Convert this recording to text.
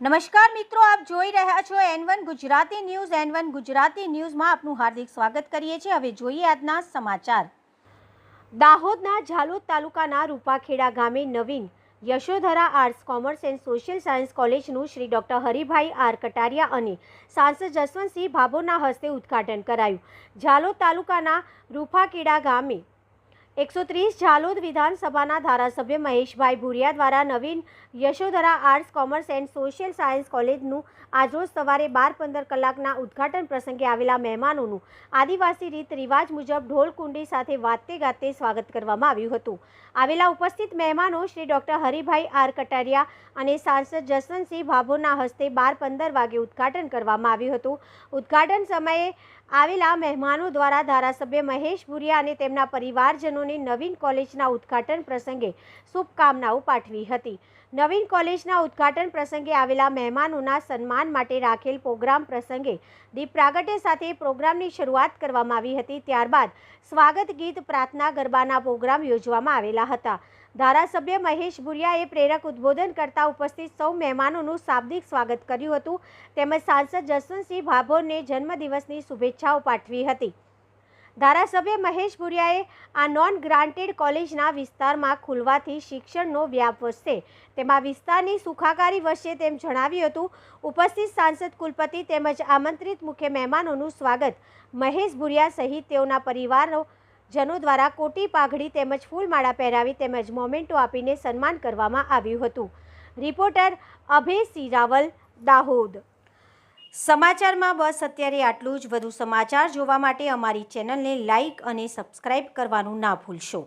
નમસ્કાર મિત્રો, આપ જોઈ રહ્યા છો N one Gujarati news. N one Gujarati ન્યૂઝમાં આપનું હાર્દિક સ્વાગત કરીએ છીએ. હવે જોઈએ આજના સમાચાર. દાહોદના ઝાલોદ તાલુકાના રૂપાખેડા ગામે નવીન Yashodhara arts commerce and social science કોલેજનું શ્રી ડૉક્ટર હરિભાઈ આર કટારિયા અને સાંસદ જસવંતસિંહ ભાભોરના હસ્તે ઉદ્ઘાટન કરાયું. ઝાલોદ તાલુકાના રૂપાખેડા ગામે એકસો ત્રીસ ઝાલોદ વિધાનસભાના ધારાસભ્ય મહેશભાઈ ભુરિયા દ્વારા નવીન Yashodhara arts, commerce and social science કોલેજનું આજરોજ સવારે બાર પંદર કલાકના ઉદ્ઘાટન પ્રસંગે આવેલા મહેમાનોનું આદિવાસી રીત રિવાજ મુજબ ઢોલકુંડી સાથે વાતે ગાતે સ્વાગત કરવામાં આવ્યું હતું. આવેલા ઉપસ્થિત મહેમાનો શ્રી ડૉક્ટર હરિભાઈ આર કટારિયા અને સાંસદ જસવંતસિંહ ભાભોરના હસ્તે બાર પંદર વાગે ઉદ્ઘાટન કરવામાં આવ્યું હતું. ઉદ્ઘાટન સમયે આવેલા મહેમાનો દ્વારા ધારાસભ્ય મહેશ ભુરિયા અને તેમના પરિવારજનોને નવીન કોલેજના ઉદ્ઘાટન પ્રસંગે શુભકામનાઓ પાઠવી હતી. નવીન કોલેજના ઉદ્ઘાટન પ્રસંગે આવેલા મહેમાનોના સન્માન માટે રાખેલ પ્રોગ્રામ પ્રસંગે દીપ પ્રાગટ્ય સાથે પ્રોગ્રામની શરૂઆત કરવામાં આવી હતી. ત્યારબાદ સ્વાગત ગીત પ્રાર્થના ગરબાના પ્રોગ્રામ યોજવામાં આવેલા હતા. ધારાસભ્ય મહેશ ભુરિયાએ પ્રેરક ઉદ્બોધન કરતા ઉપસ્થિત સૌ મહેમાનોનું શાબ્દિક સ્વાગત કર્યું હતું. તેમજ સાંસદ જસવંતસિંહ ભાભોરને જન્મદિવસની શુભેચ્છાઓ પાઠવી હતી. ધારાસભ્ય મહેશ ભુરિયાએ આ નોન ગ્રાન્ટેડ કોલેજના વિસ્તારમાં ખુલવાથી શિક્ષણનો વ્યાપ વધશે. તેમાં વિસ્તારની સુખાકારી વધશે તેમ જણાવ્યું હતું. ઉપસ્થિત સાંસદ કુલપતિ તેમજ આમંત્રિત મુખ્ય મહેમાનોનું સ્વાગત મહેશ ભુરિયા સહિત તેઓના પરિવારો જનો દ્વારા કોટી પાઘડી તેમજ ફૂલમાળા પહેરાવી તેમજ મોમેન્ટો આપીને સન્માન કરવામાં આવ્યું હતું. રિપોર્ટર અભય સિંહ રાવલ દાહોદ. સમાચારમાં બસ, અત્યારે આટલું જ. વધુ સમાચાર જોવા માટે અમારી ચેનલને લાઇક અને સબસ્ક્રાઇબ કરવાનું ના ભૂલશો.